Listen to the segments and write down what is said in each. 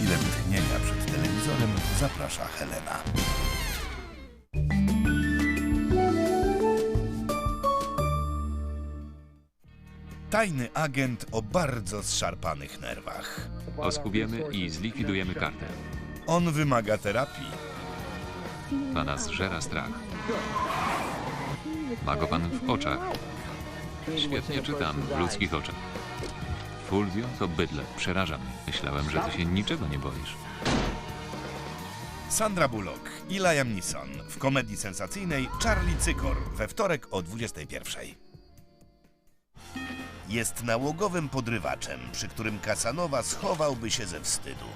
chwilę wytchnienia przed telewizorem zaprasza Helena. Tajny agent o bardzo zszarpanych nerwach. Oskubiemy i zlikwidujemy kartę. On wymaga terapii. Pana zżera strach. Ma go pan w oczach. Świetnie czytam w ludzkich oczach. Fulvio to bydle. Przeraża mnie. Myślałem, że ty się niczego nie boisz. Sandra Bullock i Liam Neeson w komedii sensacyjnej Charlie Cykor we wtorek o 21. Jest nałogowym podrywaczem, przy którym Kasanowa schowałby się ze wstydu.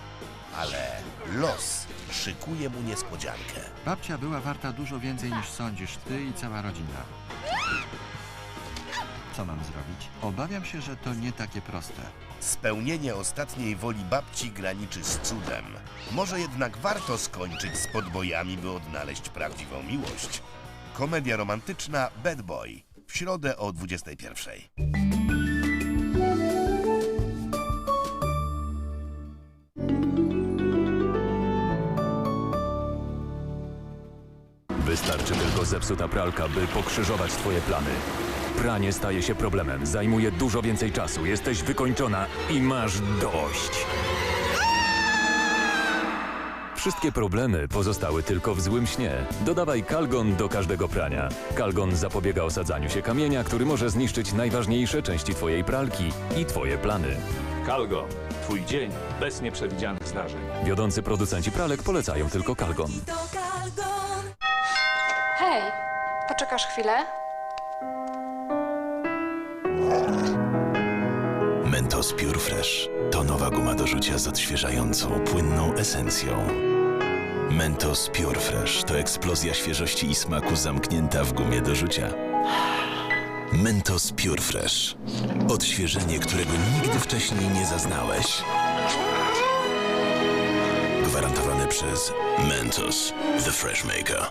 Ale los szykuje mu niespodziankę. Babcia była warta dużo więcej niż sądzisz ty i cała rodzina. Co mam zrobić? Obawiam się, że to nie takie proste. Spełnienie ostatniej woli babci graniczy z cudem. Może jednak warto skończyć z podbojami, by odnaleźć prawdziwą miłość. Komedia romantyczna Bad Boy w środę o 21. Wystarczy tylko zepsuta pralka, by pokrzyżować twoje plany. Pranie staje się problemem, zajmuje dużo więcej czasu, jesteś wykończona i masz dość. Wszystkie problemy pozostały tylko w złym śnie. Dodawaj kalgon do każdego prania. Kalgon zapobiega osadzaniu się kamienia, który może zniszczyć najważniejsze części twojej pralki i twoje plany. Kalgo, twój dzień bez nieprzewidzianych zdarzeń. Wiodący producenci pralek polecają tylko kalgon. Hej, poczekasz chwilę? Mentos Pure Fresh to nowa guma do rzucia z odświeżającą, płynną esencją. Mentos Pure Fresh to eksplozja świeżości i smaku zamknięta w gumie do rzucia. Mentos Pure Fresh. Odświeżenie, którego nigdy wcześniej nie zaznałeś. Gwarantowane przez Mentos, The Fresh Maker.